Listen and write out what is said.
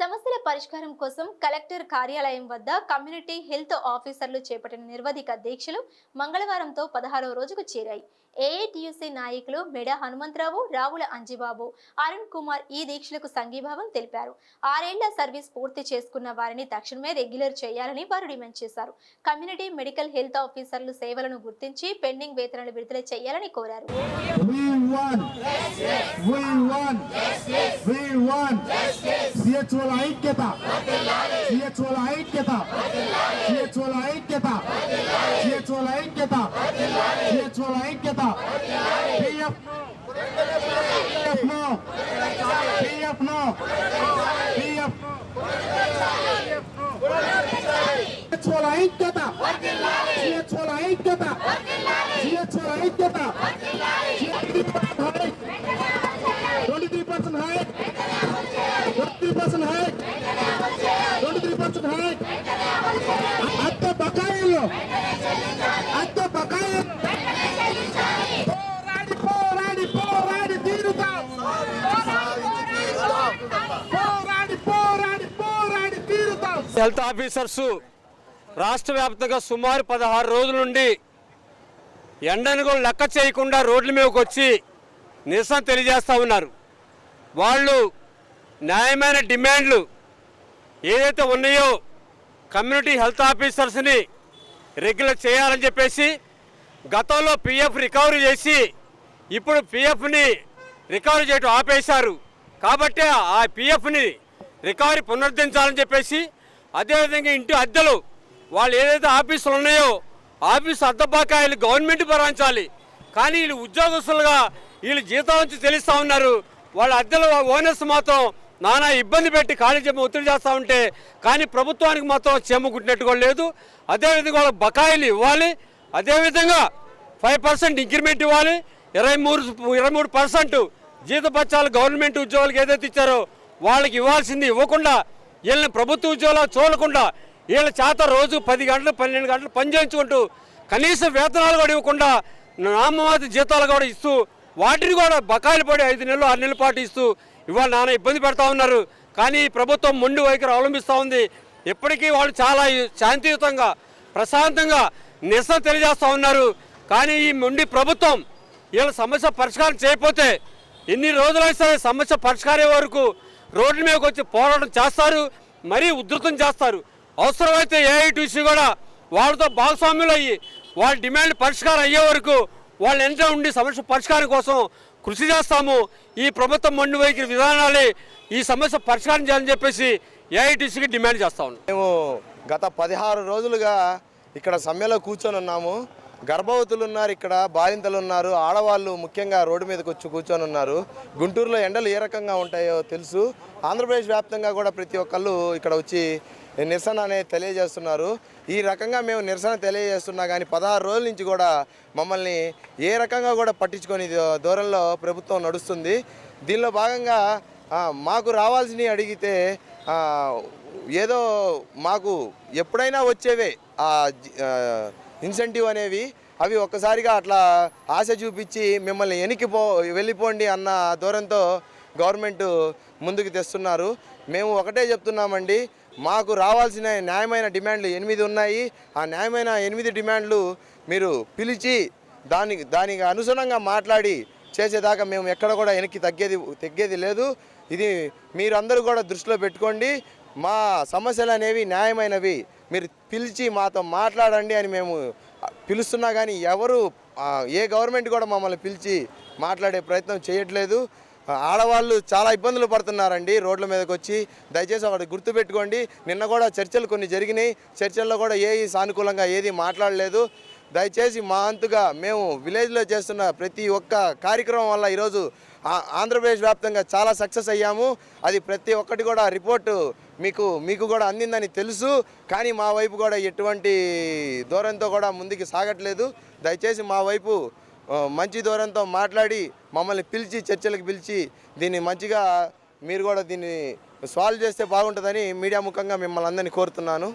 సమస్యల పరిష్కారం కోసం కలెక్టర్ కార్యాలయం వద్ద కమ్యూనిటీ హెల్త్ ఆఫీసర్లు చేపట్టిన నిర్వధిక దీక్షలు మంగళవారంతో పదహారవ రోజుకు చేరాయి. ఏఐటియుసి నాయకులు మెడ హనుమంతరావు రావుల అంజిబాబు అరుణ్ కుమార్ ఈ దీక్షలకు సంఘీభావం తెలిపారు. ఆరేళ్ళ సర్వీస్ పూర్తి చేసుకున్న వారిని తక్షణమే రెగ్యులర్ చేయాలని వారు డిమాండ్ చేశారు. కమ్యూనిటీ మెడికల్ హెల్త్ ఆఫీసర్లు సేవలను గుర్తించి పెండింగ్ వేతనాలు విడుదల చేయాలని కోరారు. ఐక్యత. ఐక్యత. ఐక్యత. ఐక్యత. సిహెచ్ఓల ఐక్యత. PF PF no. PF no. PF సిహెచ్ఓల ఐక్యత. సిహెచ్ఓల ఐక్యత. సిహెచ్ఓల ఐక్యత. హెల్త్ ఆఫీసర్సు రాష్ట్ర వ్యాప్తంగా సుమారు పదహారు రోజుల నుండి ఎండను కూడా లెక్క చేయకుండా రోడ్ల మీదకి వచ్చి నిరసన తెలియజేస్తూ ఉన్నారు. వాళ్ళు న్యాయమైన డిమాండ్లు ఏదైతే ఉన్నాయో కమ్యూనిటీ హెల్త్ ఆఫీసర్స్ని రెగ్యులర్ చేయాలని చెప్పేసి గతంలో పిఎఫ్ రికవరీ చేసి ఇప్పుడు పిఎఫ్ని రికవరీ చేయడం ఆపేశారు. కాబట్టి ఆ పిఎఫ్ని రికవరీ పునరుద్ధరించాలని చెప్పేసి అదేవిధంగా ఇంటి అద్దెలు వాళ్ళు ఏదైతే ఆఫీసులు ఉన్నాయో ఆఫీసు అద్దె బకాయిలు గవర్నమెంట్ భరించాలి. కానీ వీళ్ళు ఉద్యోగస్తులుగా వీళ్ళు జీతం నుంచి తెలుస్తూ ఉన్నారు. వాళ్ళ అద్దెల ఓనర్స్ మాత్రం నానా ఇబ్బంది పెట్టి ఖాళీ చెప్పి ఒత్తిడి చేస్తూ ఉంటే కానీ ప్రభుత్వానికి మాత్రం చెమ్మ కుట్టినట్టుగా లేదు. అదేవిధంగా వాళ్ళ బకాయిలు ఇవ్వాలి. అదేవిధంగా ఫైవ్ పర్సెంట్ ఇంక్రిమెంట్ ఇవ్వాలి. ఇరవై మూడు ఇరవై మూడు పర్సెంట్ జీతపత్యాలు గవర్నమెంట్ ఉద్యోగులకు ఏదైతే ఇచ్చారో వాళ్ళకి ఇవ్వాల్సింది ఇవ్వకుండా వీళ్ళని ప్రభుత్వ ఉద్యోగాలు చూడకుండా వీళ్ళ చేత రోజు పది గంటలు పన్నెండు గంటలు పనిచేయించుకుంటూ కనీస వేతనాలు కూడా ఇవ్వకుండా నామమాతి జీతాలు కూడా ఇస్తూ వాటిని కూడా బకాయిలు పడి ఐదు నెలలు ఆరు నెలల పాటు ఇస్తూ ఇవాళ నాన్న ఇబ్బంది పెడతా ఉన్నారు. కానీ ఈ ప్రభుత్వం మొండి వైఖరి అవలంబిస్తూ ఉంది. ఇప్పటికీ వాళ్ళు చాలా శాంతియుతంగా ప్రశాంతంగా నిరసన తెలియజేస్తూ ఉన్నారు. కానీ ఈ మొండి ప్రభుత్వం వీళ్ళ సమస్య పరిష్కారం చేయకపోతే ఎన్ని రోజులైనా సరే సమస్య పరిష్కారం వరకు రోడ్ల మీదకి వచ్చి పోరాటం చేస్తారు మరీ ఉధృతం చేస్తారు. అవసరమైతే ఏఐటీసీ కూడా వాళ్ళతో భాగస్వామ్యులు అయ్యి వాళ్ళ డిమాండ్ పరిష్కారం అయ్యే వరకు వాళ్ళు ఎంత ఉండి సమస్య పరిష్కారం కోసం కృషి చేస్తాము. ఈ ప్రభుత్వం మండు వైఖరి విధానాలే ఈ సమస్య పరిష్కారం చేయాలని చెప్పేసి ఏఐటీసీకి డిమాండ్ చేస్తా ఉన్నాం. మేము గత పదిహారు రోజులుగా ఇక్కడ సమ్మెలో కూర్చొని ఉన్నాము. గర్భవతులు ఉన్నారు ఇక్కడ బాలింతలు ఉన్నారు ఆడవాళ్ళు ముఖ్యంగా రోడ్డు మీదకి వచ్చి కూర్చొని ఉన్నారు. గుంటూరులో ఎండలు ఏ రకంగా ఉంటాయో తెలుసు. ఆంధ్రప్రదేశ్ వ్యాప్తంగా కూడా ప్రతి ఒక్కళ్ళు ఇక్కడ వచ్చి నిరసన అనేది తెలియజేస్తున్నారు. ఈ రకంగా మేము నిరసన తెలియజేస్తున్నా కానీ పదహారు రోజుల నుంచి కూడా మమ్మల్ని ఏ రకంగా కూడా పట్టించుకొని దూరంలో ప్రభుత్వం నడుస్తుంది. దీనిలో భాగంగా మాకు రావాల్సినవి అడిగితే ఏదో మాకు ఎప్పుడైనా వచ్చేవే ఆ, ఇన్సెంటివ్ అనేవి అవి ఒక్కసారిగా అట్లా ఆశ చూపించి మిమ్మల్ని వెనక్కి వెళ్ళిపోండి అన్న దూరంతో గవర్నమెంట్ ముందుకు తెస్తున్నారు. మేము ఒకటే చెప్తున్నామండి మాకు రావాల్సిన న్యాయమైన డిమాండ్లు ఎనిమిది ఉన్నాయి. ఆ న్యాయమైన ఎనిమిది డిమాండ్లు మీరు పిలిచి దాని దానికి అనుగుణంగా మాట్లాడి చేసేదాకా మేము ఎక్కడ కూడా వెనక్కి తగ్గేది తగ్గేది లేదు. ఇది మీరందరూ కూడా దృష్టిలో పెట్టుకోండి. మా సమస్యలు అనేవి న్యాయమైనవి. మీరు పిలిచి మాతో మాట్లాడండి అని మేము పిలుస్తున్నా కానీ ఎవరు ఏ గవర్నమెంట్ కూడా మమ్మల్ని పిలిచి మాట్లాడే ప్రయత్నం చేయట్లేదు. ఆడవాళ్ళు చాలా ఇబ్బందులు పడుతున్నారండి రోడ్ల మీదకి వచ్చి దయచేసి ఒకటి గుర్తుపెట్టుకోండి నిన్న కూడా చర్చలు కొన్ని జరిగినాయి. చర్చల్లో కూడా ఏ సానుకూలంగా ఏది మాట్లాడలేదు. దయచేసి మా అంతుగా మేము విలేజ్లో చేస్తున్న ప్రతి ఒక్క కార్యక్రమం వల్ల ఈరోజు ఆ- ఆంధ్రప్రదేశ్ వ్యాప్తంగా చాలా సక్సెస్ అయ్యాము. అది ప్రతి ఒక్కటి కూడా రిపోర్టు మీకు మీకు కూడా అందిందని తెలుసు. కానీ మా వైపు కూడా ఎటువంటి దూరంతో కూడా ముందుకు సాగట్లేదు. దయచేసి మా వైపు మంచి దూరంతో మాట్లాడి మమ్మల్ని పిలిచి చర్చలకు పిలిచి దీన్ని మంచిగా మీరు కూడా దీన్ని సాల్వ్ చేస్తే బాగుంటుందని మీడియా ముఖంగా మిమ్మల్ని అందరినీ కోరుతున్నాను.